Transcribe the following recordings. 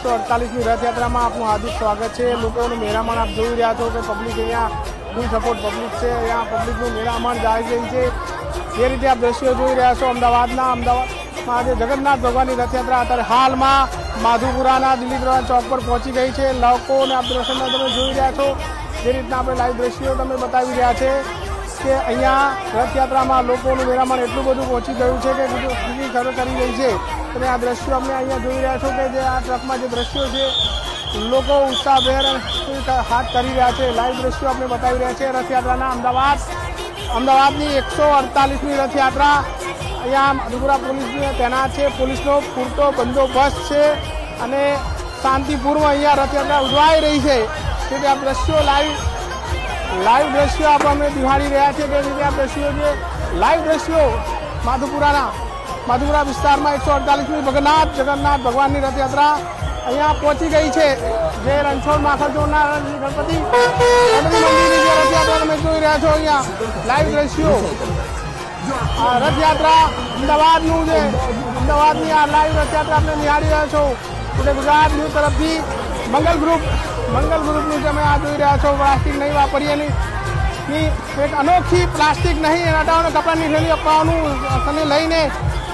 એકસો અડતાલીસની રથયાત્રામાં આપનું હાર્દિક સ્વાગત છે. લોકોનું મેરામણ આપ જોઈ રહ્યા છો કે પબ્લિક અહીંયા ફૂલ સપોર્ટ પબ્લિક છે. અહીંયા પબ્લિકનું મેરામણ જાય રહી છે. જે રીતે આપ દ્રશ્યો જોઈ રહ્યા છો, અમદાવાદના, અમદાવાદમાં આજે જગન્નાથ ભગવાનની રથયાત્રા. અત્યારે હાલમાં માધુપુરાના દિલીપ રોડ ચોક પર પહોંચી ગઈ છે. લોકોને આપ દર્શનમાં તમે જોઈ રહ્યા છો. જે રીતના આપણે લાઈવ દ્રશ્યો તમે બતાવી રહ્યા છે. કે અહીંયા રથયાત્રામાં લોકોનું વેરામણ એટલું બધું પહોંચી ગયું છે કે બીજી ખરો કરી રહી છે. તમે આ દ્રશ્યો અમને અહીંયા જોઈ રહ્યા છો કે જે આ ટ્રકમાં જે દ્રશ્યો છે, લોકો ઉત્સાહભેર હાથ કરી રહ્યા છે. લાઈવ દ્રશ્યો આપણે બતાવી રહ્યા છે રથયાત્રાના અમદાવાદ. અમદાવાદની એકસો અડતાલીસમી રથયાત્રા. અહીંયા મધુપુરા પોલીસની તૈનાત છે. પોલીસનો પૂરતો બંદોબસ્ત છે અને શાંતિપૂર્વ અહીંયા રથયાત્રા ઉજવાઈ રહી છે. તેથી આ દ્રશ્યો લાઈવ લાઈવ દ્રશ્યો આપણે અમે દિવાળી રહ્યા છે તે રીતે આ દ્રશ્યો છે. લાઈવ દ્રશ્યો માધુપુરાના. માધુપુરા વિસ્તારમાં એકસો અડતાલીસમી ભગનાથ જગન્નાથ ભગવાનની રથયાત્રા અહીંયા પહોંચી ગઈ છે. જે રણછોડ માખરજોડના ગણપતિ મંદિરની જે રથયાત્રા તમે જોઈ રહ્યા છો અહીંયા. લાઈવ દ્રશ્યો. આ રથયાત્રા અમદાવાદનું છે. અમદાવાદની આ લાઈવ રથયાત્રા આપણે નિહાળી રહ્યા છો. એટલે ગુજરાત ન્યૂઝ તરફથી મંગલ ગ્રુપ, મંગલ ગ્રુપનું તમે આ જોઈ રહ્યા છો, પ્લાસ્ટિક નહીં વાપરીએ નહીં. એક અનોખી પ્લાસ્ટિક નહીં હટાવવાનું કપડાની થેલી અપાવવાનું, તને લઈને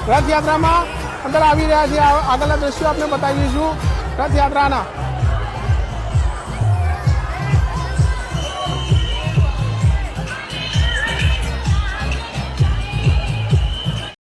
રથયાત્રામાં અંદર આવી રહ્યા છે આગળના દ્રશ્યો આપણે બતાવીશું રથયાત્રાના